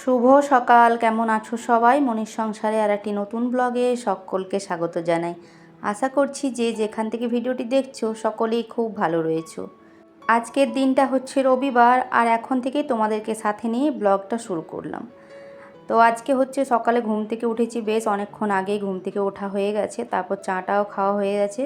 শুভ সকাল, কেমন আছো সবাই? মনির সংসারে আর একটি নতুন ব্লগে সকলকে স্বাগত জানাই। আশা করছি যে যেখান থেকে ভিডিওটি দেখছ, সকলেই খুব ভালো রয়েছো। আজকের দিনটা হচ্ছে রবিবার, আর এখন থেকেই তোমাদেরকে সাথে নিয়ে ব্লগটা শুরু করলাম। তো আজকে হচ্ছে সকালে ঘুম থেকে উঠেছি বেশ, অনেকক্ষণ আগেই ঘুম থেকে ওঠা হয়ে গেছে, তারপর চাটাও খাওয়া হয়ে গেছে,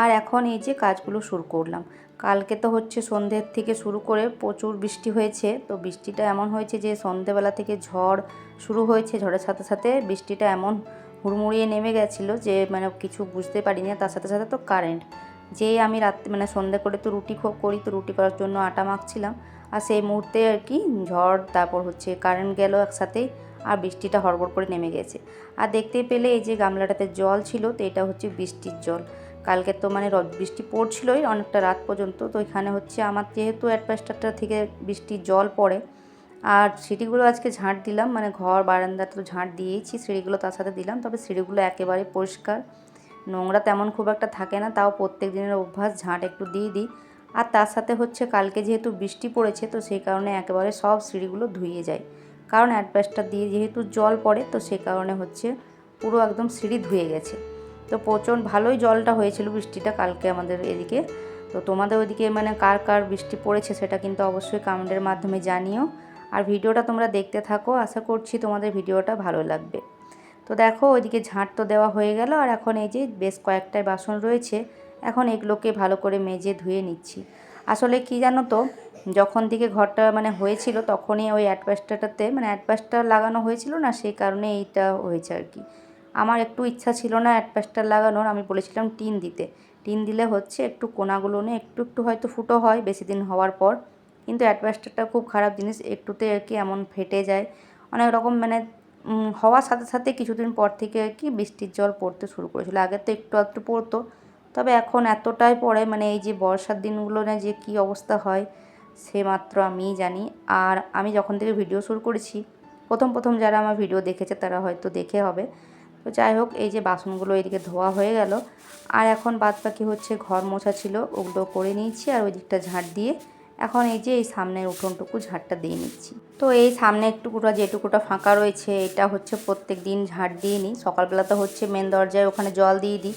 আর এখন এই যে কাজগুলো শুরু করলাম। কালকে তো হচ্ছে সন্ধ্যের থেকে শুরু করে প্রচুর বৃষ্টি হয়েছে, তো বৃষ্টিটা এমন হয়েছে যে সন্ধেবেলা থেকে ঝড় শুরু হয়েছে। ঝড়ের সাথে সাথে বৃষ্টিটা এমন হুড়মুড়িয়ে নেমে গেছিল যে মানে কিছু বুঝতে পারিনি। তার সাথে সাথে তো কারেন্ট যেই আমি রাত্রে মানে সন্ধে করে তো রুটি করি, তো রুটি করার জন্য আটা মাখছিলাম। আর সেই মুহূর্তে আর কি ঝড়, তারপর হচ্ছে কারেন্ট গেল একসাথেই আর বৃষ্টিটা হড়বড় করে নেমে গেছে। আর দেখতে পেলে এই যে গামলাটাতে জল ছিল, তো এটা হচ্ছে বৃষ্টির জল। কালকে তো মানে বৃষ্টি পড়ছিলই অনেকটা রাত পর্যন্ত, তো এখানে হচ্ছে আমার যেহেতু অ্যাডভেস্টারটা থেকে বৃষ্টির জল পড়ে, আর সিঁড়িগুলো আজকে ঝাঁট দিলাম মানে ঘর বারান্দাটা তো ঝাঁট দিয়েইছি, সিঁড়িগুলো তার সাথে দিলাম, তবে সিঁড়িগুলো একেবারে পরিষ্কার। নোংরা তেমন খুব একটা থাকে না, তাও প্রত্যেক দিনের অভ্যাস ঝাঁট একটু দিয়ে দিই। আর তার সাথে হচ্ছে কালকে যেহেতু বৃষ্টি পড়েছে, তো সেই কারণে একেবারে সব সিঁড়িগুলো ধুয়ে যায় কারণ অ্যাডভেস্টার দিয়ে যেহেতু জল পড়ে, তো সেই কারণে হচ্ছে পুরো একদম সিঁড়ি ধুয়ে গেছে। তো প্রচণ্ড ভালোই জলটা হয়েছিল বৃষ্টিটা কালকে আমাদের এদিকে। তো তোমাদের ওইদিকে মানে কার কার বৃষ্টি পড়েছে সেটা কিন্তু অবশ্যই কমেন্টের মাধ্যমে জানিও। আর ভিডিওটা তোমরা দেখতে থাকো, আশা করছি তোমাদের ভিডিওটা ভালো লাগবে। তো দেখো, ওইদিকে ঝাঁট তো দেওয়া হয়ে গেল, আর এখন এই যে বেশ কয়েকটাই বাসন রয়েছে, এখন এগুলোকে ভালো করে মেজে ধুয়ে নিচ্ছি। আসলে কি জানো তো, যখন থেকে ঘরটা মানে হয়েছিল, তখনই ওই অ্যাডভাস্টারটাতে মানে অ্যাডভাস্টার লাগানো হয়েছিল না, সেই কারণে এইটা হয়েছে আর কি। আমার একটু ইচ্ছা ছিল না অ্যাডভাস্টার লাগানোর, আমি বলেছিলাম টিন দিতে। টিন দিলে হচ্ছে একটু কোনাগুলো নিয়ে একটু একটু হয়তো ফুটো হয় বেশি দিন হওয়ার পর। কিন্তু অ্যাডভাস্টারটা খুব খারাপ জিনিস, একটুতে আর কি এমন ফেটে যায়। অনেক রকম মানে হওয়ার সাথে সাথে কিছুদিন পর থেকে আর কি বৃষ্টির জল পড়তে শুরু করেছিল। আগে তো একটু একটু পড়তো। তবে এখন এতটাই পড়ে মানে এই যে বর্ষার দিনগুলো না যে কী অবস্থা হয়, সে মাত্র আমিই জানি। আর আমি যখন থেকে ভিডিও শুরু করেছি, প্রথম প্রথম যারা আমার ভিডিও দেখেছে তারা হয়তো দেখে হবে। তো যাই হোক, এই যে বাসনগুলো এদিকে ধোয়া হয়ে গেল। আর এখন বাদ বাকি হচ্ছে ঘর মোছা ছিল, ওগুলো করে নিয়েছি আর ওই দিকটা ঝাঁট দিয়ে এখন এই যে এই সামনের উঠোনটুকু ঝাড়টা দিয়ে নিচ্ছি। তো এই সামনে একটুকুটা যেটুকুটা ফাঁকা রয়েছে, এটা হচ্ছে প্রত্যেক দিন ঝাঁট দিয়ে নিই। সকালবেলা তো হচ্ছে মেন দরজায় ওখানে জল দিয়ে দিই।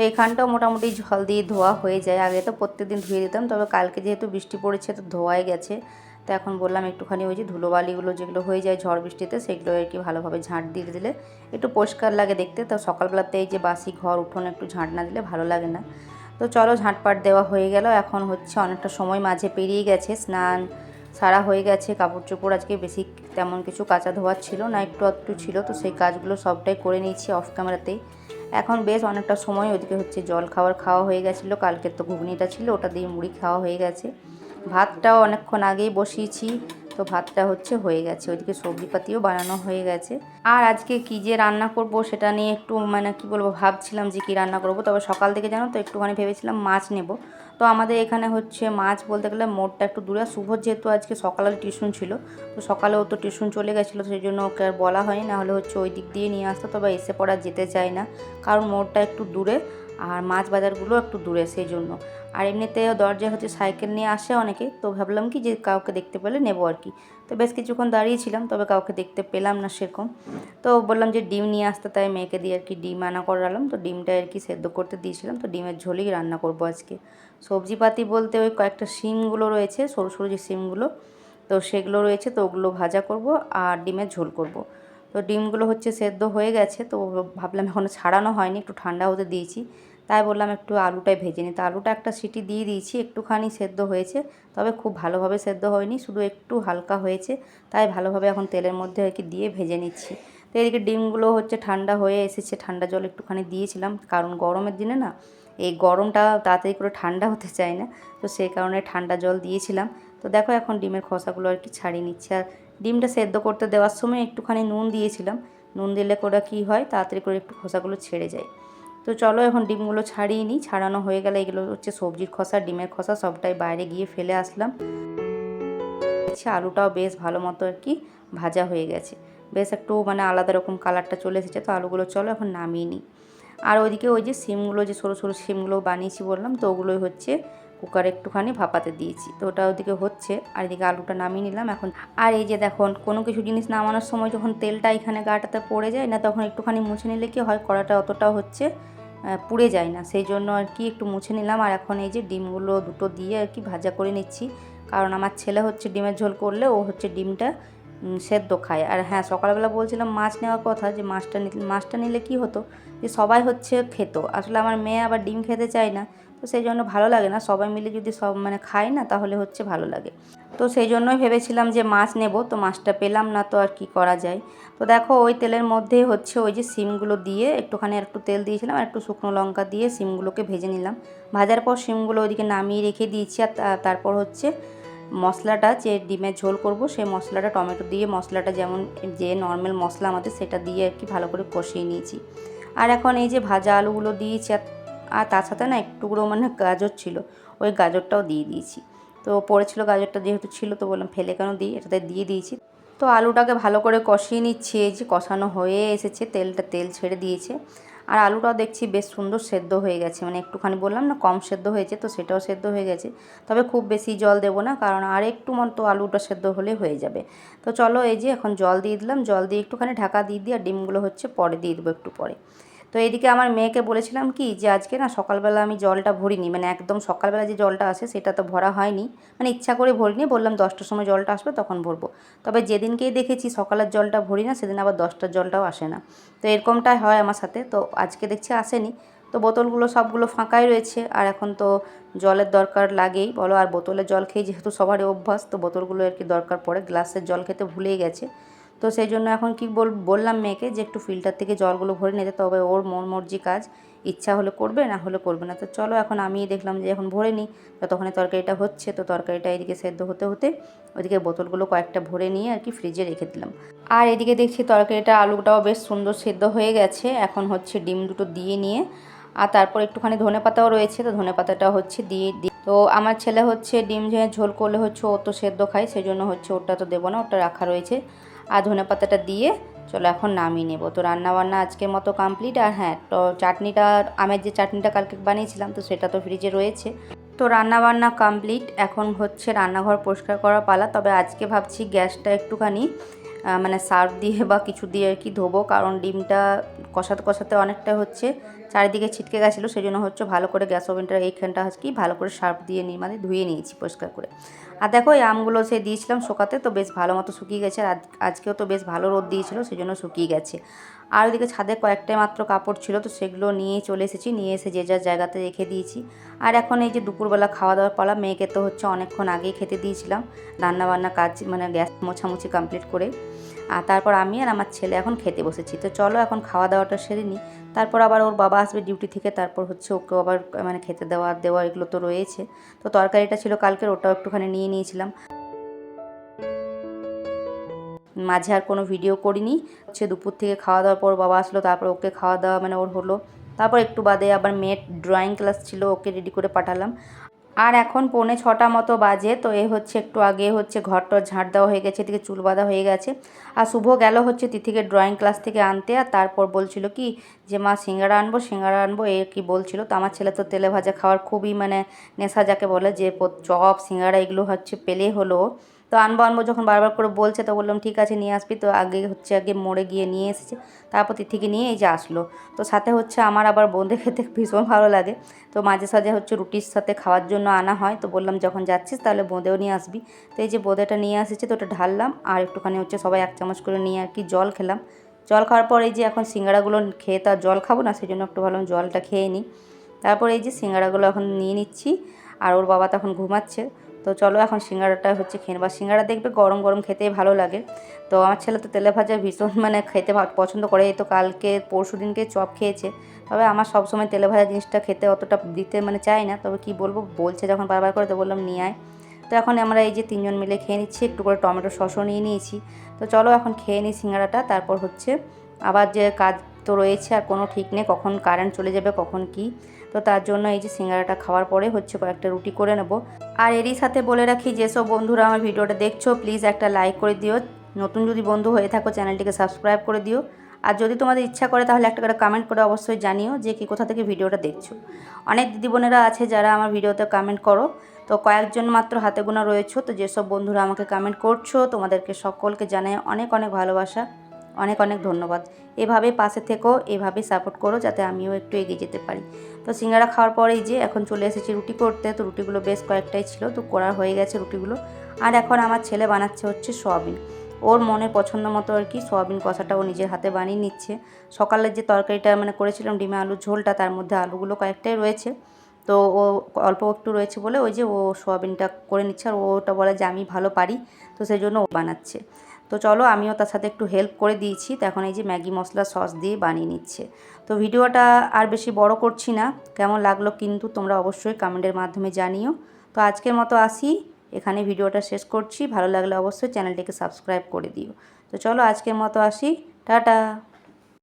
তো এখানটাও মোটামুটি জল দিয়ে ধোয়া হয়ে যায়। আগে তো প্রত্যেক দিন ধুয়ে দিতাম, তবে কালকে যেহেতু বৃষ্টি পড়েছে, তো ধোয়াই গেছে। তো এখন বললাম একটুখানি ওই যে ধুলোবালিগুলো যেগুলো হয়ে যায় ঝড় বৃষ্টিতে, সেগুলো আর কি ভালোভাবে ঝাঁট দিয়ে দিলে একটু পরিষ্কার লাগে দেখতে। তো সকালবেলাতে এই যে বাসি ঘর, উঠোনে একটু ঝাঁট না দিলে ভালো লাগে না। তো চলো ঝাঁটপাট দেওয়া হয়ে গেল। এখন হচ্ছে অনেকটা সময় মাঝে পেরিয়ে গেছে, স্নান সারা হয়ে গেছে। কাপড় চোপড় আজকে বেশি তেমন কিছু কাঁচা ধোয়ার ছিল না, একটু একটু ছিল। তো সেই কাজগুলো সবটাই করে নিয়েছি অফ ক্যামেরাতেই এখন বেশ অনেকটা সময় ওদিকে হচ্ছে জল খাবার খাওয়া হয়ে গেছিল, কালকের তো ঘুগনিটা ছিল, ওটা দিয়ে মুড়ি খাওয়া হয়ে গেছে। ভাতটাও অনেকক্ষণ আগেই বসিয়েছি। তো ভাতটা হচ্ছে হয়ে গেছে। ওইদিকে সবজিপাতিও বানানো হয়ে গেছে। আর আজকে কি যে রান্না করব সেটা নিয়ে একটু মানে কি বলব, ভাবছিলাম যে কি রান্না করব। তবে সকাল থেকে জানো তো একটুখানি ভেবেছিলাম মাছ নেব। তো আমাদের এখানে হচ্ছে মাছ বলতে গেলে মোড়টা একটু দূরে। শুভ যেহেতু আজকে সকালে টিউশন ছিল, তো সকালেও তো টিউশন চলে গেছিল, সেই জন্য ওকে আর বলা হয়নি। না হলে হচ্ছে ওই দিক দিয়ে নিয়ে আসতো, তবে এসে পড়া যেতে চায় না। কারণ মোড়টা একটু দূরে আর মাছ বাজারগুলো একটু দূরে সেই জন্য। আর এমনিতে দরজায় হচ্ছে সাইকেল নিয়ে আসে অনেকে, তো ভাবলাম কি যে কাউকে দেখতে পেলে নেব আর কি। তো বেশ কিছুক্ষণ দাঁড়িয়েছিলাম তবে কাউকে দেখতে পেলাম না সেরকম। তো বললাম যে ডিম নিয়ে আসতে, তাই মেয়েকে দিয়ে আর কি ডিম আনা করালাম। তো ডিমটা আর কি সেদ্ধ করতে দিয়েছিলাম, তো ডিমের ঝোলই রান্না করব আজকে। সবজিপাতি বলতে ওই কয়েকটা শিমগুলো রয়েছে, সরু সরু যে শিমগুলো, তো সেগুলো রয়েছে, তো ওগুলো ভাজা করব আর ডিমের ঝোল করব। তো ডিমগুলো হচ্ছে সেদ্ধ হয়ে গেছে, তো ভাবলাম এখনও ছাড়ানো হয়নি, একটু ঠান্ডা হতে দিয়েছি। তাই বললাম একটু আলুটাই ভেজে নিই। তো আলুটা একটা সিটি দিয়ে দিয়েছি, একটুখানি সেদ্ধ হয়েছে, তবে খুব ভালোভাবে সেদ্ধ হয়নি, শুধু একটু হালকা হয়েছে, তাই ভালোভাবে এখন তেলের মধ্যে আর কি দিয়ে ভেজে নিচ্ছি। তো এদিকে ডিমগুলো হচ্ছে ঠান্ডা হয়ে এসেছে, ঠান্ডা জল একটুখানি দিয়েছিলাম, কারণ গরমের দিনে না, এই গরমটা তাড়াতাড়ি করে ঠান্ডা হতে চায় না, তো সেই কারণে ঠান্ডা জল দিয়েছিলাম। তো দেখো এখন ডিমের খোসাগুলো আর কি ছাড়িয়ে নিচ্ছি, আর ডিমটা সেদ্ধ করতে দেওয়ার সময় একটুখানি নুন দিয়েছিলাম, নুন দিলে করে কী হয়, তাড়াতাড়ি করে একটু খোসাগুলো ছেড়ে যায়। তো চলো এখন ডিমগুলো ছাড়িয়ে নিই। ছাড়ানো হয়ে গেলে এগুলো হচ্ছে সবজির খসা, ডিমের খসা সবটাই বাইরে গিয়ে ফেলে আসলাম। আলুটাও বেশ ভালো মতো আর কি ভাজা হয়ে গেছে। বেশ একটু মানে আলাদা রকম কালারটা চলে এসেছে তো আলুগুলো চলো এখন নামিয়ে নিই। আর ওইদিকে ওই যে সিমগুলো যে সরু সরু সিমগুলো বানিয়েছি বললাম তো ওগুলোই হচ্ছে কুকারে একটুখানি ভাপাতে দিয়েছি। তো ওটা ওদিকে হচ্ছে, আর এদিকে আলুটা নামিয়ে নিলাম এখন। আর এই যে দেখুন, কোনো কিছু জিনিস নামানোর সময় যখন তেলটা এখানে গাটাতে পড়ে যায় না, তখন একটুখানি মুছে নিলে কি হয়, কড়াটা অতটা হচ্ছে পুড়ে যায় না। সেই জন্য আর কি একটু মুছে নিলাম। আর এখন এই যে ডিমগুলো দুটো দিয়ে আর কি ভাজা করে নিচ্ছি। কারণ আমার ছেলে হচ্ছে ডিমের ঝোল করলে, ও হচ্ছে ডিমটা সেদ্ধ খায়। আর হ্যাঁ সকালবেলা বলছিলাম মাছ নেওয়ার কথা যে মাছটা মাছটা নিলে কি হতো? যে সবাই হচ্ছে খেত। আসলে আমার মেয়ে আবার ডিম খেতে চায় না, তো সেই জন্য ভালো লাগে না। সবাই মিলে যদি সব মানে খায় না, তাহলে হচ্ছে ভালো লাগে। তো সেই জন্যই ভেবেছিলাম যে মাছ নেব, তো মাছটা পেলাম না, তো আর কি করা যায়? তো দেখো, ওই তেলের মধ্যেই হচ্ছে ওই যে সিমগুলো দিয়ে একটুখানি একটু তেল দিয়েছিলাম, আর একটু শুকনো লঙ্কা দিয়ে সিমগুলোকে ভেজে নিলাম। ভাজার পর সিমগুলো ওইদিকে নামিয়ে রেখে দিয়েছি, আর তারপর হচ্ছে মশলাটা যে ডিমের ঝোল করব, সেই মশলাটা, টমেটো দিয়ে মশলাটা যেমন যে নর্মাল মশলা আমাদের, সেটা দিয়ে আর কি ভালো করে কষিয়ে নিয়েছি। আর এখন এই যে ভাজা আলুগুলো দিয়েছি, আর তার সাথে না একটুগুলো মানে গাজর ছিল, ওই গাজরটাও দিয়ে দিয়েছি। তো পড়েছিল গাজরটা যেহেতু ছিল, তো বললাম ফেলে কেন দিই, এটাতে দিয়ে দিয়েছি। তো আলুটাকে ভালো করে কষিয়ে নিচ্ছি, এই যে কষানো হয়ে এসেছে, তেলটা তেল ছেড়ে দিয়েছে। আর আলুটাও দেখছি বেশ সুন্দর সেদ্ধ হয়ে গেছে। মানে একটুখানি বললাম না, কম সেদ্ধ হয়েছে তো সেটাও সেদ্ধ হয়ে গেছে। তবে খুব বেশি জল দেব না, কারণ আর একটু তো আলুটা সেদ্ধ হলে হয়ে যাবে। তো চলো এই যে এখন জল দিয়ে দিলাম। জল দিয়ে একটুখানি ঢাকা দিয়ে দিই আর ডিমগুলো হচ্ছে পরে দিয়ে দেবো একটু পরে। তো এইদিকে আমার মেয়েকে বলেছিলাম কি যে আজকে না সকালবেলা আমি জলটা ভরিনি মানে একদম সকালবেলা যে জলটা আসে সেটা তো ভরা হয়নি। মানে ইচ্ছা করে ভরিনি, বললাম দশটার সময় জলটা আসবে তখন ভরবো। তবে যেদিনকেই দেখেছি সকালের জলটা ভরি না সেদিন আবার দশটার জলটাও আসে না। তো এরকমটাই হয় আমার সাথে, তো আজকে দেখছি আসেনি। তো বোতলগুলো সবগুলো ফাঁকাই রয়েছে, আর এখন তো জলের দরকার লাগেই, বলো আর বোতলের জল খেয়ে যেহেতু সবারই অভ্যাস, তো বোতলগুলো আর কি দরকার পড়ে। গ্লাসের জল খেতে ভুলেই গেছে। তো সেই জন্য এখন কি বল, বললাম মেয়েকে যে একটু ফিল্টার থেকে জলগুলো ভরে নিতে, তবে ওর মন মর্জি কাজ। ইচ্ছা হলে করবে, না হলে করবে না। তো চলো এখন আমি দেখলাম যে এখন ভরে নিই। তো ততক্ষণে তরকারিটা হচ্ছে, তো তরকারিটা এদিকে সেদ্ধ হতে হতে ওইদিকে বোতলগুলো কয়েকটা ভরে নিয়ে আর কি ফ্রিজে রেখে দিলাম। আর এদিকে দেখছি তরকারিটা, আলুটাও বেশ সুন্দর সেদ্ধ হয়ে গেছে। এখন হচ্ছে ডিম দুটো দিয়ে নিয়ে, আর তারপর একটুখানি ধনে পাতাও রয়েছে, তো ধনে পাতাটা হচ্ছে দিয়ে তো আমার ছেলে হচ্ছে ডিম ঝোল করলে হচ্ছে ও তো সেদ্ধ খায়, সেই জন্য হচ্ছে ওটা তো দেবো না ওটা রাখা রয়েছে। আর ধনে পাতাটা দিয়ে চলো এখন নামিয়ে নেব। তো রান্না বান্না আজকের মতো কমপ্লিট আর হ্যাঁ তো চাটনিটা, আমের যে চাটনিটা কালকে বানিয়েছিলাম, তো সেটা তো ফ্রিজে রয়েছে। তো রান্না বান্না কমপ্লিট এখন হচ্ছে রান্নাঘর পরিষ্কার করা পালা, তবে আজকে ভাবছি গ্যাসটা একটুখানি মানে সার্ফ দিয়ে বা কিছু দিয়ে আর কি ধোবো, কারণ ডিমটা কষাতে কষাতে অনেকটা হচ্ছে, চারিদিকে ছিটকে গেছিল সেই জন্য হচ্ছে ভালো করে গ্যাস ওভেনটা এইখানটা হচ্ছে কি ভালো করে সার্ফ দিয়ে নিয়ে মানে ধুয়ে নিয়েছি পরিষ্কার করে। আর দেখো, এই আমগুলো সে দিয়েছিলাম শোকাতে, তো বেশ ভালো মতো শুকিয়ে গেছে। আর আজ- আজকেও তো বেশ ভালো রোদ দিয়েছিলো সেই জন্য শুকিয়ে গেছে। আর ওইদিকে ছাদে কয়েকটাই মাত্র কাপড় ছিল, তো সেগুলো নিয়ে চলে এসেছি। নিয়ে এসে যে যার জায়গাতে রেখে দিয়েছি। আর এখন এই যে দুপুরবেলা খাওয়া দাওয়ার পালা, মেয়েকে তো হচ্ছে অনেকক্ষণ আগেই খেতে দিয়েছিলাম। রান্নাবান্না কাজ মানে গ্যাস মোছামুছি কমপ্লিট করে। আর তারপর আমি আর আমার ছেলে এখন খেতে বসেছি। তো চলো এখন খাওয়া দাওয়াটা সেরে নিই। তারপর আবার ওর বাবা আসবে ডিউটি থেকে, তারপর হচ্ছে ওকে আবার মানে খেতে দেওয়া দেওয়া এগুলো তো রয়েছে। তো তরকারিটা ছিল কালকের, ওটাও একটুখানি নিয়ে নিয়েছিলাম। মাঝে আর কোনো ভিডিও করিনি। হচ্ছে দুপুর থেকে খাওয়া দাওয়ার পর বাবা আসলো, তারপর ওকে খাওয়া দাওয়া মানে ওর হলো। তারপর একটু বাদে আবার মেয়ের ড্রয়িং ক্লাস ছিল, ওকে রেডি করে পাঠালাম। আর এখন পৌনে ছটা মতো বাজে, তো এ হচ্ছে একটু আগে হচ্ছে ঘর টর ঝাঁট দেওয়া হয়ে গেছে, এদিকে চুল বাঁধা হয়ে গেছে। আর শুভ গেল হচ্ছে তিথিকে ড্রয়িং ক্লাস থেকে আনতে, আর তারপর বলছিল কি যে, মা, সিঙ্গারা আনব সিঙ্গারা আনব এ কি বলছিল। তো আমার ছেলে তো তেলে ভাজা খাওয়ার খুবই মানে নেশা যাকে বলে যে চপ, সিঙ্গারা, এগুলো হচ্ছে পেলে হলো। তো আনব আনব যখন বারবার করে বলছে, তো বললাম, ঠিক আছে, নিয়ে আসবি। তো আগে হচ্ছে আগে মোড়ে গিয়ে নিয়ে এসেছে। তারপর তিথিকে নিয়ে এই যে আসলো। তো সাথে হচ্ছে আমার আবার বোঁদে খেতে ভীষণ ভালো লাগে। তো মাঝে সাঝে হচ্ছে রুটির সাথে খাওয়ার জন্য আনা হয়। তো বললাম, যখন যাচ্ছিস, তাহলে বোঁদেও নিয়ে আসবি। তো এই যে বোঁদেটা নিয়ে আসেছে তো ওটা ঢাললাম। আর একটুখানি হচ্ছে সবাই এক চামচ করে নিয়ে আর কি জল খেলাম। জল খাওয়ার পর এই যে এখন সিঙ্গাড়াগুলো খেয়ে তো আর জল খাব না সেই জন্য একটু ভাবলাম জলটা খেয়ে নিই। তারপর এই যে সিঙ্গাড়াগুলো এখন নিয়ে নিচ্ছি। আর ওর বাবা তখন ঘুমাচ্ছে। তো চলো এখন সিঙ্গারাটা হচ্ছে খেয়ে নেব। আর সিঙ্গারা দেখবে গরম গরম খেতেই ভালো লাগে। তো আমার ছেলে তো তেলে ভাজা ভীষণ মানে খেতে পছন্দ করে। এই তো কালকে পরশু দিনকে চপ খেয়েছে। তবে আমার সবসময় তেলে ভাজা জিনিসটা খেতে অতটা দিতে মানে চাই না। তবে কি বলব, বলছে যখন বারবার করে তো বললাম নিয়ে আয়। তো এখন আমরা এই যে তিনজন মিলে খেয়ে নিচ্ছি। একটু করে টমেটো সসও নিয়ে নিয়েছি। তো চলো এখন খেয়ে নিই সিঙ্গারাটা। তারপর হচ্ছে আবার যে কাজ তো রয়েছে আর কোনো ঠিক নেই, কখন কারেন্ট চলে যাবে, কখন কি। তো তার জন্য এই যে সিঙ্গারাটা খাওয়ার পরে হচ্ছে কয়েকটা রুটি করে নেব। আর এরই সাথে বলে রাখি, যেসব বন্ধুরা আমার ভিডিওটা দেখছ প্লিজ একটা লাইক করে দিও। নতুন যদি বন্ধু হয়ে থাকো, চ্যানেলটিকে সাবস্ক্রাইব করে দিও। আর যদি তোমাদের ইচ্ছা করে, তাহলে একটা করে কমেন্ট করে অবশ্যই জানিও যে কি কোথা থেকে ভিডিওটা দেখছ। অনেক দিদি বোনেরা আছে যারা আমার ভিডিওতে কমেন্ট করো। তো কয়েকজন মাত্র হাতে গোনা রয়েছে, তো যেসব বন্ধুরা আমাকে কমেন্ট করছ, তোমাদেরকে সকলকে জানাই অনেক অনেক ভালোবাসা, অনেক অনেক ধন্যবাদ। এভাবে পাশে থেকো এভাবে সাপোর্ট করো, যাতে আমিও একটু এগিয়ে যেতে পারি। তো সিঙ্গারা খাওয়ার পরেই যে এখন চলে এসেছি রুটি করতে, তো রুটিগুলো বেশ কয়েকটাই ছিল, তো করা হয়ে গেছে রুটিগুলো। আর এখন আমার ছেলে বানাচ্ছে হচ্ছে সোয়াবিন। ওর মনের পছন্দ মতো আর কি সোয়াবিন কষাটা ও নিজের হাতে বানিয়ে নিচ্ছে। সকালের যে তরকারিটা মানে করেছিলাম ডিমে আলুর ঝোলটা, তার মধ্যে আলুগুলো কয়েকটাই রয়েছে। তো ও অল্প একটু রয়েছে বলে ওই যে ও সোয়াবিনটা করে নিচ্ছে আর ওটা বলে যে আমি ভালো পারি, তো সেই জন্য ও বানাচ্ছে। তো চলো আমিও তার সাথে একটু হেল্প করে দিয়েছি, তো এখন এই যে ম্যাগি মশলা সস দিয়ে বানিয়ে নিচ্ছে। তো ভিডিওটা আর বেশি বড় করছি না, কেমন লাগল কিন্তু তোমরা অবশ্যই কমেন্টের মাধ্যমে জানিও। তো আজকের মতো আসি, এখানে ভিডিওটা শেষ করছি, ভালো লাগলে অবশ্যই চ্যানেলটিকে সাবস্ক্রাইব করে দিও। তো চলো আজকের মতো আসি, টাটা!